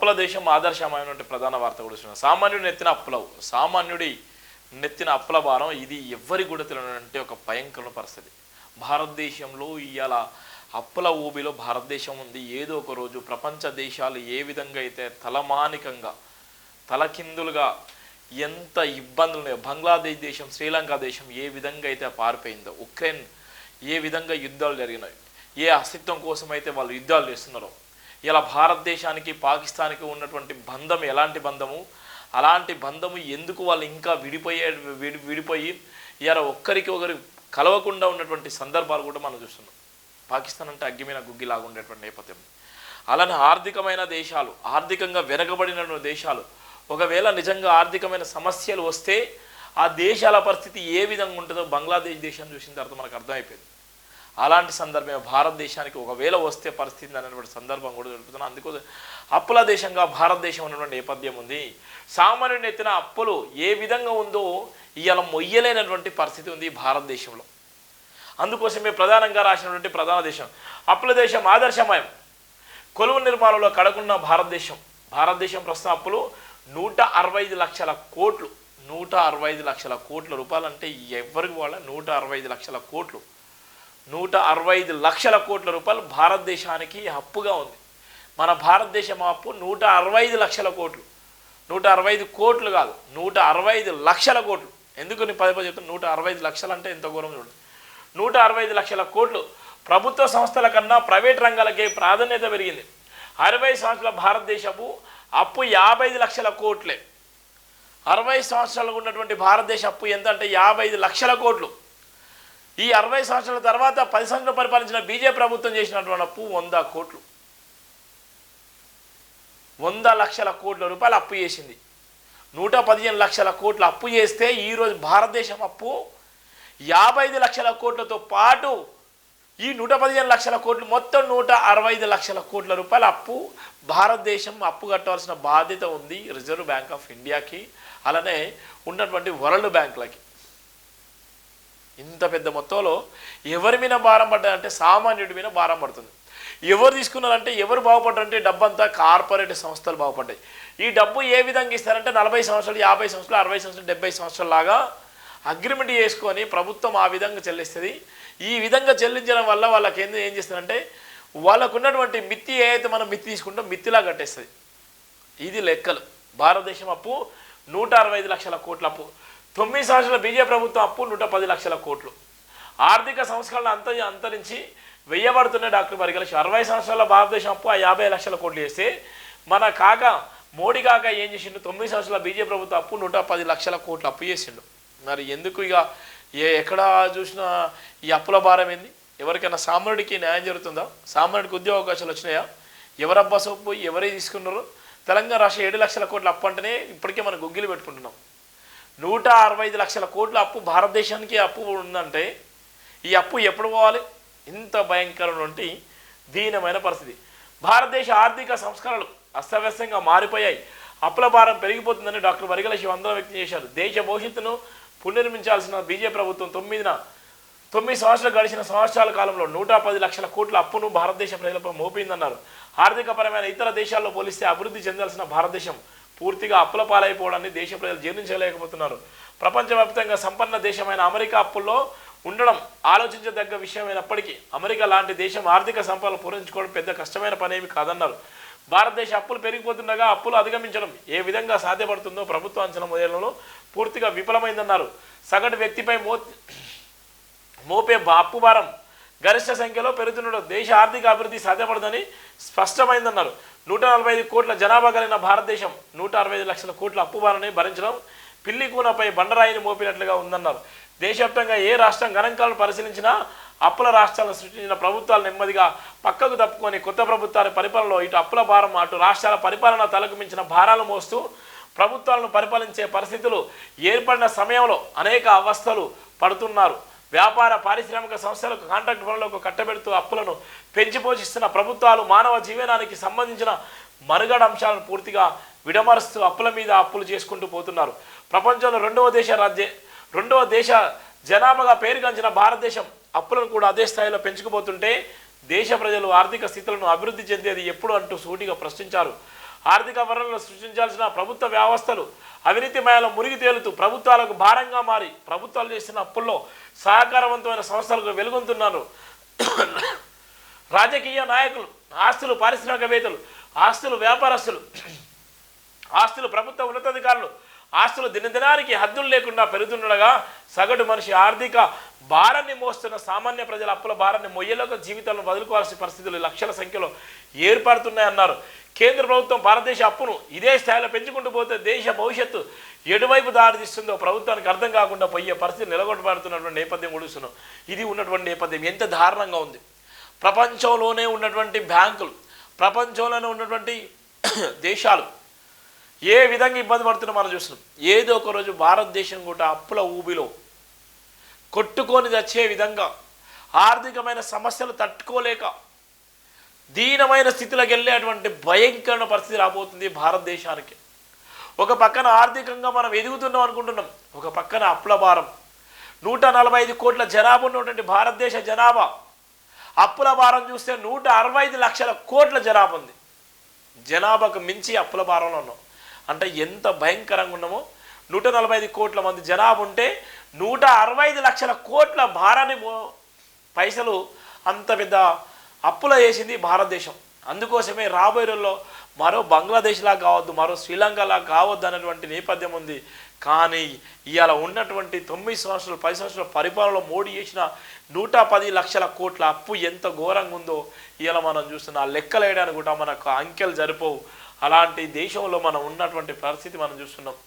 అప్పుల దేశం ఆదర్శమైనటువంటి ప్రధాన వార్త కూడా సామాన్యుడి నెత్తిన అప్పులవు. సామాన్యుడి నెత్తిన అప్పుల భారం ఇది ఎవ్వరి కూడా తెలియనంటే ఒక భయంకర పరిస్థితి. భారతదేశంలో ఇవాళ అప్పుల ఊబిలో భారతదేశం ఉంది. ఏదో ఒక రోజు ప్రపంచ దేశాలు ఏ విధంగా అయితే తలమానికంగా తలకిందులుగా ఎంత ఇబ్బందులు ఉన్నాయో బంగ్లాదేశ్ దేశం శ్రీలంక దేశం ఏ విధంగా అయితే పారిపోయిందో ఉక్రెయిన్ ఏ విధంగా యుద్ధాలు జరిగినాయి ఏ అస్తిత్వం కోసం అయితే వాళ్ళు యుద్ధాలు చేస్తున్నారో ఇలా భారతదేశానికి పాకిస్తాన్కి ఉన్నటువంటి బంధం ఎలాంటి బంధము? అలాంటి బంధము ఎందుకు వాళ్ళు ఇంకా విడిపోయే విడి విడిపోయి ఇలా ఒక్కరికి ఒకరు కలవకుండా ఉన్నటువంటి సందర్భాలు కూడా మనం చూస్తున్నాం. పాకిస్తాన్ అంటే అగ్గిమైన గుగ్గిలాగా ఉండేటువంటి నేపథ్యం. అలానే ఆర్థికమైన దేశాలు ఆర్థికంగా వెనకబడిన దేశాలు ఒకవేళ నిజంగా ఆర్థికమైన సమస్యలు వస్తే ఆ దేశాల పరిస్థితి ఏ విధంగా ఉంటుందో బంగ్లాదేశ్ దేశం చూసిన తర్వాత మనకు అర్థమైపోయింది. అలాంటి సందర్భమే భారతదేశానికి ఒకవేళ వస్తే పరిస్థితి అనేటువంటి సందర్భం కూడా జరుగుతుంది అందుకోసం అప్పుల దేశంగా భారతదేశం ఉన్నటువంటి నేపథ్యం ఉంది. సామాన్యుని ఎత్తిన అప్పులు ఏ విధంగా ఉందో ఇవాళ మొయ్యలేనటువంటి పరిస్థితి ఉంది భారతదేశంలో. అందుకోసమే ప్రధానంగా రాసినటువంటి ప్రధాన దేశం అప్పుల దేశం ఆదర్శమయం. కొలువు నిర్మాణంలో కడకున్న భారతదేశం భారతదేశం ప్రస్తుతం అప్పులు నూట అరవై ఐదు లక్షల కోట్లు నూట అరవై ఐదు లక్షల కోట్ల రూపాయలు. అంటే ఎవరికి వాళ్ళ? నూట అరవై ఐదు లక్షల కోట్లు. నూట అరవై ఐదు లక్షల కోట్ల రూపాయలు భారతదేశానికి అప్పుగా ఉంది. మన భారతదేశం అప్పు నూట అరవై ఐదు లక్షల కోట్లు. నూట అరవై ఐదు కోట్లు కాదు నూట అరవై ఐదు లక్షల కోట్లు. ఎందుకు నేను పదే పదే చెప్తాను నూట అరవై ఐదు లక్షలు అంటే ఎంత ఘోరం చూడండి నూట అరవై ఐదు లక్షల కోట్లు ప్రభుత్వ సంస్థల కన్నా ప్రైవేట్ రంగాలకే ప్రాధాన్యత పెరిగింది. అరవై సంవత్సరాల భారతదేశపు అప్పు యాభై ఐదు లక్షల కోట్లే. అరవై సంవత్సరాలకు ఉన్నటువంటి భారతదేశ అప్పు ఎంత అంటే యాభై ఐదు లక్షల కోట్లు. ఈ అరవై సంవత్సరాల తర్వాత పది సంవత్సరాలు పరిపాలించిన బీజేపీ ప్రభుత్వం చేసినటువంటి అప్పు వంద కోట్లు. వంద లక్షల కోట్ల రూపాయలు అప్పు చేసింది. నూట పదిహేను లక్షల కోట్లు అప్పు చేస్తే ఈరోజు భారతదేశం అప్పు యాభై ఐదు లక్షల కోట్లతో పాటు ఈ నూట పదిహేను లక్షల కోట్లు మొత్తం నూట అరవై ఐదు లక్షల కోట్ల రూపాయల అప్పు భారతదేశం అప్పు కట్టవలసిన బాధ్యత ఉంది రిజర్వ్ బ్యాంక్ ఆఫ్ ఇండియాకి. అలానే ఉన్నటువంటి వరల్డ్ బ్యాంకులకి. ఇంత పెద్ద మొత్తంలో ఎవరి మీద భారం పడ్డారంటే సామాన్యుడి మీద భారం పడుతుంది. ఎవరు తీసుకున్నారంటే ఎవరు బాగుపడ్డారంటే డబ్బంతా కార్పొరేట్ సంస్థలు బాగుపడ్డాయి. ఈ డబ్బు ఏ విధంగా ఇస్తారంటే నలభై సంవత్సరాలు యాభై సంవత్సరాలు అరవై సంవత్సరాలు డెబ్బై సంవత్సరాల లాగా అగ్రిమెంట్ చేసుకొని ప్రభుత్వం ఆ విధంగా చెల్లిస్తుంది. ఈ విధంగా చెల్లించడం వల్ల వాళ్ళకి ఏంది ఏం చేస్తారంటే వాళ్ళకు ఉన్నటువంటి మిత్తి ఏదైతే మనం మిత్తి తీసుకుంటాం మిత్తిలా కట్టేస్తుంది. ఇది లెక్కలు. భారతదేశం అప్పు నూట అరవై ఐదు లక్షల కోట్ల అప్పు. తొమ్మిది సంవత్సరాల బీజే ప్రభుత్వం అప్పు నూట పది లక్షల కోట్లు. ఆర్థిక సంస్కరణ అంత అంతరించి వెయ్యబడుతున్న డాక్టర్ పరిగెల అరవై సంవత్సరాల భారతదేశం అప్పు ఆ యాభై లక్షల కోట్లు వేస్తే మన కాక మోడీ కాక ఏం చేసిండు? తొమ్మిది సంవత్సరాల బీజే ప్రభుత్వం అప్పు నూట పది లక్షల కోట్లు అప్పు చేసిండు. మరి ఎందుకు ఇక ఏ ఎక్కడ చూసినా ఈ అప్పుల భారం ఏంది? ఎవరికైనా సామాన్యుడికి న్యాయం జరుగుతుందా? సామాన్యుడికి ఉద్యోగ అవకాశాలు వచ్చినాయా? ఎవరబ్బా సొప్పు ఎవరే తీసుకున్నారు? తెలంగాణ రాష్ట్ర ఏడు లక్షల కోట్ల అప్పు అంటేనే ఇప్పటికే మనం గుగ్గిలు పెట్టుకుంటున్నాం. నూట అరవై ఐదు లక్షల కోట్ల అప్పు భారతదేశానికి అప్పు ఉందంటే ఈ అప్పు ఎప్పుడు పోవాలి? ఇంత భయంకరమైనటువంటి దీనమైన పరిస్థితి. భారతదేశ ఆర్థిక సంస్కరణలు అస్తవ్యస్తంగా మారిపోయాయి. అప్పుల భారం పెరిగిపోతుందని డాక్టర్ వరిగల శివందరం వ్యక్తం చేశారు. దేశ భవిష్యత్తును పునర్నిర్మించాల్సిన బీజేపీ ప్రభుత్వం తొమ్మిదిన తొమ్మిది సంవత్సరాలు గడిచిన సంవత్సరాల కాలంలో నూట పది లక్షల కోట్ల అప్పును భారతదేశ ప్రజలపై మోపిందన్నారు ఆర్థికపరమైన ఇతర దేశాల్లో పోలిస్తే అభివృద్ధి చెందాల్సిన భారతదేశం పూర్తిగా అప్పుల పాలైపోవడాన్ని దేశ ప్రజలు జీర్ణించలేకపోతున్నారు. ప్రపంచవ్యాప్తంగా సంపన్న దేశమైన అమెరికా అప్పుల్లో ఉండడం ఆలోచించదగ్గ విషయమైనప్పటికీ అమెరికా లాంటి దేశం ఆర్థిక సంపదను పూరించుకోవడం పెద్ద కష్టమైన పనేమి కాదన్నారు. భారతదేశ అప్పులు పెరిగిపోతుండగా అప్పులు అధిగమించడం ఏ విధంగా సాధ్యపడుతుందో ప్రభుత్వ అంచనా మొదలలో పూర్తిగా విఫలమైందన్నారు. సగటు వ్యక్తిపై మో మోపే అప్పు భారం గరిష్ట సంఖ్యలో పెరుగుతుండడం దేశ ఆర్థిక అభివృద్ధి సాధ్యపడదని స్పష్టమైందన్నారు. నూట నలభై ఐదు కోట్ల జనాభా కలిగిన భారతదేశం నూట అరవై ఐదు లక్షల కోట్ల అప్పు భారాన్ని భరించడం పిల్లి కూనపై బండరాయిని మోపినట్లుగా ఉందన్నారు. దేశవ్యాప్తంగా ఏ రాష్ట్రం గణాంకాలను పరిశీలించినా అప్పుల రాష్ట్రాలను సృష్టించిన ప్రభుత్వాలు నెమ్మదిగా పక్కకు తప్పుకొని కొత్త ప్రభుత్వాల పరిపాలనలో ఇటు అప్పుల భారం అటు రాష్ట్రాల పరిపాలన తలకు మించిన భారాలు మోస్తూ ప్రభుత్వాలను పరిపాలించే పరిస్థితులు ఏర్పడిన సమయంలో అనేక అవస్థలు పడుతున్నారు. వ్యాపార పారిశ్రామిక సంస్థలకు కాంట్రాక్ట్ పనులకు కట్టబెడుతూ అప్పులను పెంచి పోషిస్తున్న ప్రభుత్వాలు మానవ జీవనానికి సంబంధించిన మరుగడ అంశాలను పూర్తిగా విడమరుస్తూ అప్పుల మీద అప్పులు చేసుకుంటూ పోతున్నారు. ప్రపంచంలో రెండవ దేశ రాజ్య రెండవ దేశ జనాభాగా పేరుగాంచిన భారతదేశం అప్పులను కూడా అదే స్థాయిలో పెంచుకుపోతుంటే దేశ ప్రజలు ఆర్థిక స్థితులను అభివృద్ధి చెందేది ఎప్పుడు అంటూ సూటిగా ప్రశ్నించారు. ఆర్థిక వనరులను సృష్టించాల్సిన ప్రభుత్వ వ్యవస్థలు అవినీతి అవినీతిమయాల మురిగి తేలుతూ ప్రభుత్వాలకు భారంగా మారి ప్రభుత్వాలు చేసిన అప్పుల్లో సహకారవంతమైన సంస్థలకు వెలుగొందుతున్నారు. రాజకీయ నాయకులు ఆస్తులు పారిశ్రామికవేత్తలు ఆస్తులు వ్యాపారస్తులు ఆస్తులు ప్రభుత్వ ఉన్నతాధికారులు ఆస్తులు దినదినానికి హద్దులు లేకుండా పెరుగుతుండగా సగటు మనిషి ఆర్థిక భారాన్ని మోస్తున్న సామాన్య ప్రజల అప్పుల భారాన్ని మొయ్యలోక జీవితాలను వదులుకోవాల్సిన పరిస్థితులు లక్షల సంఖ్యలో ఏర్పడుతున్నాయన్నారు. కేంద్ర ప్రభుత్వం భారతదేశ అప్పును ఇదే స్థాయిలో పెంచుకుంటూ పోతే దేశ భవిష్యత్తు ఎటువైపు దారితీస్తుందో ప్రభుత్వానికి అర్థం కాకుండా పోయే పరిస్థితి నిలగొట్టబడుతున్నటువంటి నేపథ్యం కొడుస్తున్నాం ఇది ఉన్నటువంటి నేపథ్యం ఎంత దారుణంగా ఉంది. ప్రపంచంలోనే ఉన్నటువంటి బ్యాంకులు ప్రపంచంలోనే ఉన్నటువంటి దేశాలు ఏ విధంగా ఇబ్బంది పడుతున్నా మనం చూస్తున్నాం. ఏదో ఒకరోజు భారతదేశం కూడా అప్పుల ఊబిలో కొట్టుకొని తెచ్చే విధంగా ఆర్థికమైన సమస్యలు తట్టుకోలేక దీనమైన స్థితిలోకి వెళ్ళేటువంటి భయంకరమైన పరిస్థితి రాబోతుంది భారతదేశానికి. ఒక పక్కన ఆర్థికంగా మనం ఎదుగుతున్నాం అనుకుంటున్నాం. ఒక పక్కన అప్పుల భారం. నూట నలభై ఐదు కోట్ల జనాభా ఉన్నటువంటి భారతదేశ జనాభా. అప్పుల భారం చూస్తే నూట అరవై ఐదు లక్షల కోట్ల జనాభా ఉంది. జనాభాకు మించి అప్పుల భారంలో ఉన్నాం. అంటే ఎంత భయంకరంగా ఉన్నామో. నూట నలభై ఐదు కోట్ల మంది జనాభా ఉంటే నూట అరవై ఐదు లక్షల కోట్ల భారాన్ని పైసలు అంత పెద్ద అప్పుల వేసింది భారతదేశం. అందుకోసమే రాబోయే రోజుల్లో మరో బంగ్లాదేశ్లా కావద్దు మరో శ్రీలంకలా కావద్దు అన్నటువంటి నేపథ్యం ఉంది. కానీ ఇవాళ ఉన్నటువంటి తొమ్మిది సంవత్సరాలు పది సంవత్సరాల పరిపాలనలో మోడీ చేసిన నూట పది లక్షల కోట్ల అప్పు ఎంత ఘోరంగా ఉందో ఇవాళ మనం చూస్తున్న లెక్కలు వేయడానికి కూడా మనకు అంకెలు జరిపోవు అలాంటి దేశంలో మనం ఉన్నటువంటి పరిస్థితి మనం చూస్తున్నాం.